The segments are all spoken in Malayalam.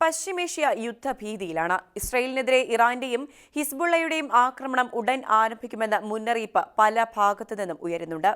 പശ്ചിമേഷ്യ യുദ്ധഭീതിയിലാണ്. ഇസ്രയേലിനെതിരെ ഇറാന്റെയും ഹിസ്ബുള്ളയുടെയും ആക്രമണം ഉടൻ ആരംഭിക്കുമെന്ന മുന്നറിയിപ്പ് പല ഭാഗത്തു നിന്നും ഉയരുന്നുണ്ട്.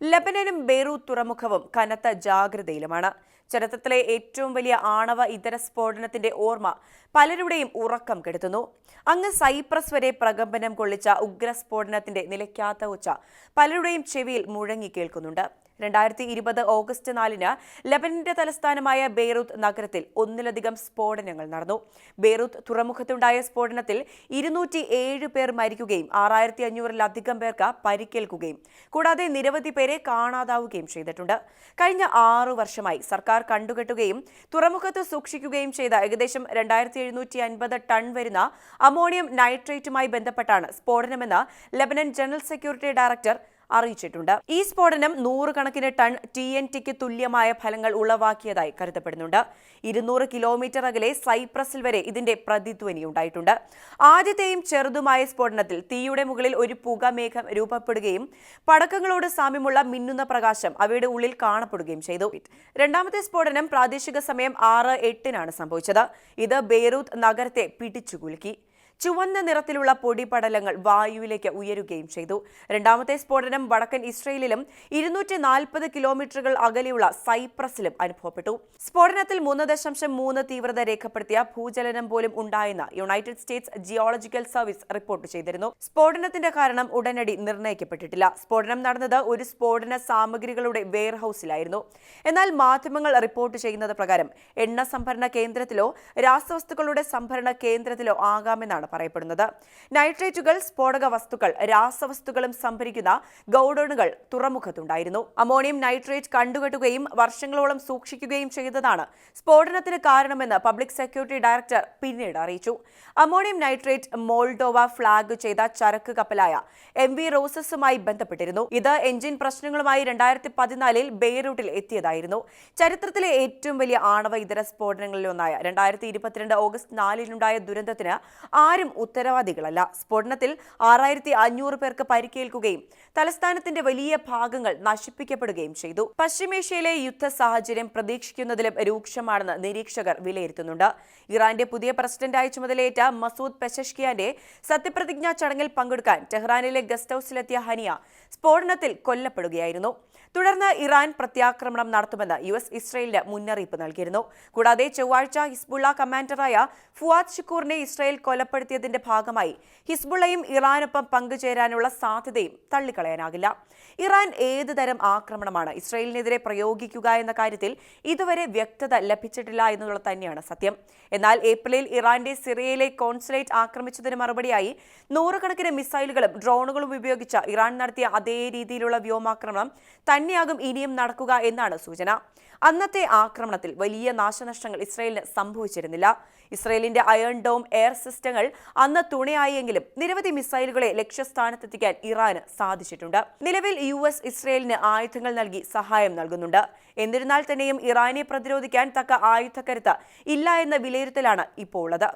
ലബനനും ബെയ്റൂത്ത് തുറമുഖവും കനത്ത ജാഗ്രതയിലുമാണ്. ചരിത്രത്തിലെ ഏറ്റവും വലിയ ആണവ ഇതര സ്ഫോടനത്തിന്റെ ഓർമ്മ പലരുടെയും ഉറക്കം കെടുത്തുന്നു. അങ്ങ് സൈപ്രസ് വരെ പ്രകമ്പനം കൊള്ളിച്ച ഉഗ്രസ്ഫോടനത്തിന്റെ നിലയ്ക്കാത്ത ഉച്ച പലരുടെയും ചെവിയിൽ മുഴങ്ങി കേൾക്കുന്നുണ്ട്. രണ്ടായിരത്തി ഇരുപത് ഓഗസ്റ്റ് നാലിന് ലബനന്റെ തലസ്ഥാനമായ ബെയ്റൂത്ത് നഗരത്തിൽ ഒന്നിലധികം സ്ഫോടനങ്ങൾ നടന്നു. ബെയ്റൂത്ത് തുറമുഖത്തുണ്ടായ സ്ഫോടനത്തിൽ ഇരുന്നൂറ്റി ഏഴ് പേർ മരിക്കുകയും ആറായിരത്തി അഞ്ഞൂറിലധികം പേർക്ക് പരിക്കേൽക്കുകയും കൂടാതെ നിരവധി പേരെ കാണാതാവുകയും ചെയ്തിട്ടുണ്ട്. കഴിഞ്ഞ ആറു വർഷമായി സർക്കാർ കണ്ടുകെട്ടുകയും തുറമുഖത്ത് സൂക്ഷിക്കുകയും ചെയ്ത ഏകദേശം രണ്ടായിരത്തി എഴുന്നൂറ്റി അൻപത് ടൺ വരുന്ന അമോണിയം നൈട്രേറ്റുമായി ബന്ധപ്പെട്ടാണ് സ്ഫോടനമെന്ന് ലബനൻ ജനറൽ സെക്യൂരിറ്റി ഡയറക്ടർ അറിയിച്ചിട്ടുണ്ട്. ഈ സ്ഫോടനം നൂറുകണക്കിന് ടൺ ടി എൻ ടിക്ക് തുല്യമായ ഫലങ്ങൾ ഉളവാക്കിയതായി കരുതപ്പെടുന്നുണ്ട്. ഇരുന്നൂറ് കിലോമീറ്റർ അകലെ സൈപ്രസിൽ വരെ ഇതിന്റെ പ്രതിധ്വനി ഉണ്ടായിട്ടുണ്ട്. ആദ്യത്തെയും ചെറുതുമായ സ്ഫോടനത്തിൽ തീയുടെ മുകളിൽ ഒരു പുകമേഘം രൂപപ്പെടുകയും പടക്കങ്ങളോട് സാമ്യമുള്ള മിന്നുന്ന പ്രകാശം അവയുടെ ഉള്ളിൽ കാണപ്പെടുകയും ചെയ്തു. രണ്ടാമത്തെ സ്ഫോടനം പ്രാദേശിക സമയം ആറ് എട്ടിനാണ് സംഭവിച്ചത്. ഇത് ബെയ്റൂത്ത് നഗരത്തെ പിടിച്ചുകുലുക്കി. ചുവന്ന നിറത്തിലുള്ള പൊടിപടലങ്ങൾ വായുവിലേക്ക് ഉയരുകയും ചെയ്തു. രണ്ടാമത്തെ സ്ഫോടനം വടക്കൻ ഇസ്രയേലിലും ഇരുന്നൂറ്റി നാൽപ്പത് കിലോമീറ്ററുകൾ അകലെയുള്ള സൈപ്രസിലും അനുഭവപ്പെട്ടു. സ്ഫോടനത്തിൽ മൂന്ന് ദശാംശം മൂന്ന് തീവ്രത രേഖപ്പെടുത്തിയ ഭൂചലനം പോലും ഉണ്ടായെന്ന് United States geological service report ചെയ്തിരുന്നു. സ്ഫോടനത്തിന്റെ കാരണം ഉടനടി നിർണയിക്കപ്പെട്ടിട്ടില്ല. സ്ഫോടനം നടന്നത് ഒരു സ്ഫോടന സാമഗ്രികളുടെ വെയർഹൌസിലായിരുന്നു. എന്നാൽ മാധ്യമങ്ങൾ റിപ്പോർട്ട് ചെയ്യുന്നത് പ്രകാരം എണ്ണ സംഭരണ കേന്ദ്രത്തിലോ രാസവസ്തുക്കളുടെ സംഭരണ കേന്ദ്രത്തിലോ ആകാമെന്നാണ് പറയപ്പെടുന്നത്. നൈട്രേറ്റുകൾ സ്ഫോടക വസ്തുക്കൾ രാസവസ്തുക്കളും സംഭരിക്കുന്ന ഗൗഡൌണുകൾ തുറമുഖത്തുണ്ടായിരുന്നു. അമോണിയം നൈട്രേറ്റ് കണ്ടുകെട്ടുകയും വർഷങ്ങളോളം സൂക്ഷിക്കുകയും ചെയ്തതാണ്. സ്ഫോടനത്തിന് കാരണമെന്ന് പബ്ലിക് സെക്യൂരിറ്റി ഡയറക്ടർ പിന്നീട് അറിയിച്ചു. അമോണിയം നൈട്രേറ്റ് മോൾഡോവ ഫ്ളാഗ് ചെയ്ത ചരക്ക് കപ്പലായ എം വി റോസസുമായി ബന്ധപ്പെട്ടിരുന്നു. ഇത് എഞ്ചിൻ പ്രശ്നങ്ങളുമായി രണ്ടായിരത്തി പതിനാലിൽ ബെയ്റൂട്ടിൽ എത്തിയതായിരുന്നു. ചരിത്രത്തിലെ ഏറ്റവും വലിയ ആണവ ഇതര സ്ഫോടനങ്ങളിലൊന്നായ രണ്ടായിരത്തി ഇരുപത്തിരണ്ട് ഓഗസ്റ്റ് നാലിനുണ്ടായ ദുരന്തത്തിന് ആരും ഉത്തരവാദികളല്ല. സ്ഫോടനത്തിൽ ആറായിരത്തി അഞ്ഞൂറ് പേർക്ക് പരിക്കേൽക്കുകയും തലസ്ഥാനത്തിന്റെ വലിയ ഭാഗങ്ങൾ നശിപ്പിക്കപ്പെടുകയും ചെയ്തു. പശ്ചിമേഷ്യയിലെ യുദ്ധ സാഹചര്യം പ്രതീക്ഷിക്കുന്നതിലും രൂക്ഷമാണെന്ന് നിരീക്ഷകർ വിലയിരുത്തുന്നുണ്ട്. ഇറാന്റെ പുതിയ പ്രസിഡന്റായി ചുമതലയേറ്റ മസൂദ് പെശഷ്കിയാന്റെ സത്യപ്രതിജ്ഞാ ചടങ്ങിൽ പങ്കെടുക്കാൻ ടെഹ്റാനിലെ ഗസ്റ്റ് ഹൌസിലെത്തിയ ഹനിയ സ്ഫോടനത്തിൽ കൊല്ലപ്പെടുകയായിരുന്നു. തുടർന്ന് ഇറാൻ പ്രത്യാക്രമണം നടത്തുമെന്ന് യു എസ് ഇസ്രയേലിന് മുന്നറിയിപ്പ് നൽകിയിരുന്നു. കൂടാതെ ചൊവ്വാഴ്ച ഹിസ്ബുള്ള കമാൻഡറായ ഫുവാദ് ഷുക്കൂറിനെ ഇസ്രയേൽ കൊലപ്പെടുത്തിയതിന്റെ ഭാഗമായി ഹിസ്ബുള്ളയും ഇറാനൊപ്പം പങ്കുചേരാനുള്ള സാധ്യതയും തള്ളിക്കളയാനാകില്ല. ഇറാൻ ഏത് തരം ആക്രമണമാണ് ഇസ്രയേലിനെതിരെ പ്രയോഗിക്കുക എന്ന കാര്യത്തിൽ ഇതുവരെ വ്യക്തത ലഭിച്ചിട്ടില്ല എന്നുള്ളത് തന്നെയാണ് സത്യം. എന്നാൽ ഏപ്രിലിൽ ഇറാന്റെ സിറിയയിലെ കോൺസുലേറ്റ് ആക്രമിച്ചതിന് മറുപടിയായി നൂറുകണക്കിന് മിസൈലുകളും ഡ്രോണുകളും ഉപയോഗിച്ച ഇറാൻ നടത്തിയ അതേ രീതിയിലുള്ള വ്യോമാക്രമണം തന്നെയാകും ഇനിയും നടക്കുക എന്നാണ് സൂചന. അന്നത്തെ ആക്രമണത്തിൽ വലിയ നാശനഷ്ടങ്ങൾ ഇസ്രയേലിന് സംഭവിച്ചിരുന്നില്ല. ഇസ്രയേലിന്റെ അയൺ ഡോം എയർ സിസ്റ്റങ്ങൾ അന്ന് തുണയായെങ്കിലും നിരവധി മിസൈലുകളെ ലക്ഷ്യസ്ഥാനത്തെത്തിക്കാൻ ഇറാന് സാധിച്ചിട്ടുണ്ട്. നിലവിൽ യു എസ് ഇസ്രയേലിന് ആയുധങ്ങൾ നൽകി സഹായം നൽകുന്നുണ്ട്. എന്നിരുന്നാൽ തന്നെയും ഇറാനെ പ്രതിരോധിക്കാൻ തക്ക ആയുധക്കരുത്ത് ഇല്ല എന്ന വിലയിരുത്തലാണ് ഇപ്പോൾ ഉള്ളത്.